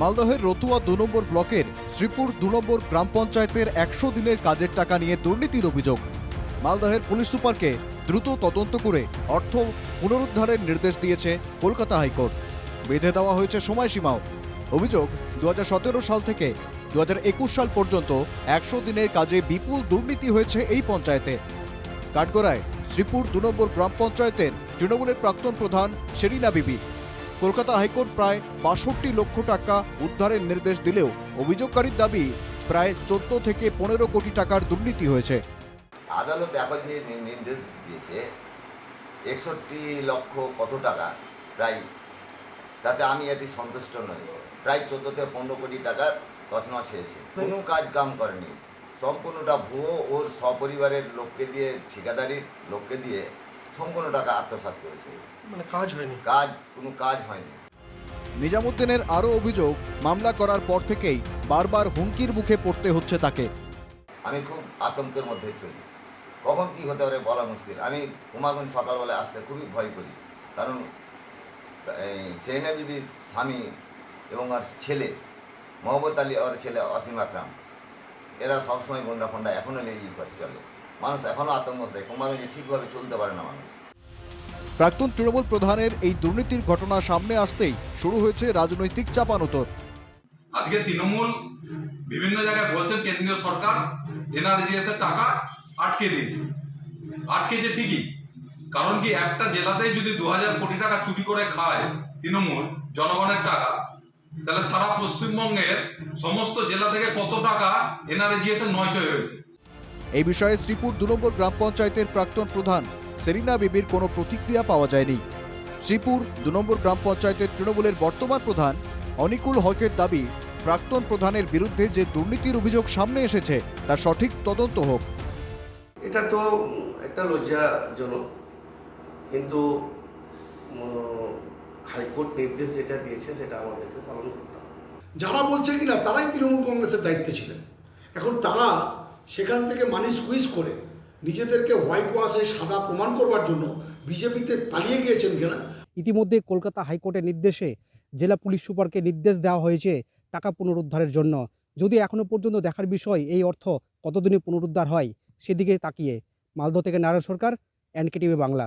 মালদহের রতুয়া দু নম্বর ব্লকের শ্রীপুর দু নম্বর গ্রাম পঞ্চায়েতের একশো দিনের কাজের টাকা নিয়ে দুর্নীতির অভিযোগ। মালদহের পুলিশ সুপারকে দ্রুত তদন্ত করে অর্থ পুনরুদ্ধারের নির্দেশ দিয়েছে কলকাতা হাইকোর্ট। বেঁধে দেওয়া হয়েছে সময়সীমাও। অভিযোগ দু হাজার সতেরো সাল থেকে দু হাজার একুশ সাল পর্যন্ত একশো দিনের কাজে বিপুল দুর্নীতি হয়েছে এই পঞ্চায়েতে। কাঠগড়ায় শ্রীপুর দু নম্বর গ্রাম পঞ্চায়েতের তৃণমূলের প্রাক্তন প্রধান শেরিনা বিবি। কলকাতা হাইকোর্ট প্রায় বাষট্টি লক্ষ টাকা উদ্ধারের নির্দেশ দিলেও অভিযোগকারীর দাবি প্রায় চোদ্দ থেকে পনেরো কোটি টাকার দুর্নীতি হয়েছে। আদালত এখন যে নির্দেশ দিয়েছে, একষট্টি লক্ষ কত টাকা? প্রায়, তাতে আমি এতে সন্তুষ্ট নই। প্রায় চোদ্দ থেকে পনেরো কোটি টাকার তছনছ হয়েছে। কোনো কাজ কাম করেনি। সম্পূর্ণটা ভুয়ো ওর সপরিবারের লোককে দিয়ে, ঠিকাদারির লোককে দিয়ে সম্পূর্ণ টাকা আত্মসাৎ করেছে। মানে কাজ হয়নি। কাজ কোনো কাজ হয়নি। নিজামুদ্দিনের আরও অভিযোগ মামলা করার পর থেকেই বারবার হুমকির মুখে পড়তে হচ্ছে তাকে। আমি খুব আতঙ্কের মধ্যে চলি। কখন কি হতে পারে বলা মুশকিল। আমি কুমারগঞ্জ সকালবেলা আসতে খুবই ভয় করি। কারণ এই সেরিনা বিবির স্বামী এবং আর ছেলে মোহাম্মদ আলী আর ছেলে অসীম আকরাম এরা সবসময় গন্ডা ফন্ডা এখনও নিয়ে করে চলে। মানুষ এখনও আতঙ্ক দেয়। কুমারগঞ্জে ঠিকভাবে চলতে পারে না মানুষ। প্রাক্তন তৃণমূল প্রধানের এই দুর্নীতির ঘটনা সামনে আসতেই শুরু হয়েছে রাজনৈতিক চাপানোতর। আজকে তৃণমূল বিভিন্ন জায়গায় বলছেন কেন্দ্রীয় সরকার এনআরজিএস এর টাকা আটকে দিয়েছে। আটকেছে ঠিকই। কারণ কি একটা জেলাতেই যদি দু হাজার কোটি টাকা চুরি করে খায় তৃণমূল জনগণের টাকা তাহলে সারা পশ্চিমবঙ্গের সমস্ত জেলা থেকে কত টাকা এনআরজিএস এর নয়চয় হয়েছে? এই বিষয়ে শ্রীপুর দু নম্বর গ্রাম পঞ্চায়েতের প্রাক্তন প্রধান সেরিনা বিবির কোনো প্রতিক্রিয়া পাওয়া যায়নি। শ্রীপুর দু নম্বর গ্রাম পঞ্চায়েতের তৃণমূলের বর্তমান প্রধান অনিকুল হকের দাবি প্রাক্তন প্রধানের বিরুদ্ধে যে দুর্নীতির অভিযোগ সামনে এসেছে তার সঠিক তদন্ত হোক। এটা তো একটা লজ্জাজনক। কিন্তু হাইকোর্ট নির্দেশ যেটা দিয়েছে সেটা আমাদেরকে পালন করতে হবে। যারা বলছে কিনা তারাই তৃণমূল কংগ্রেসের দায়িত্বে ছিলেন। এখন তারা সেখান থেকে মানি স্কুইজ করে নিজেদেরকে হোয়াইট ওয়াশে সাদা প্রমাণ করবার জন্য বিজেপিতে পালিয়ে গিয়েছেন কিনা ইতিমধ্যে কলকাতা হাইকোর্টের নির্দেশে জেলা পুলিশ সুপারকে নির্দেশ দেওয়া হয়েছে টাকা পুনরুদ্ধারের জন্য। যদি এখনও পর্যন্ত দেখার বিষয় এই অর্থ কতদিনে পুনরুদ্ধার হয়, সেদিকে তাকিয়ে। মালদহ থেকে নারায়ণ সরকার, এনকেটিভি বাংলা।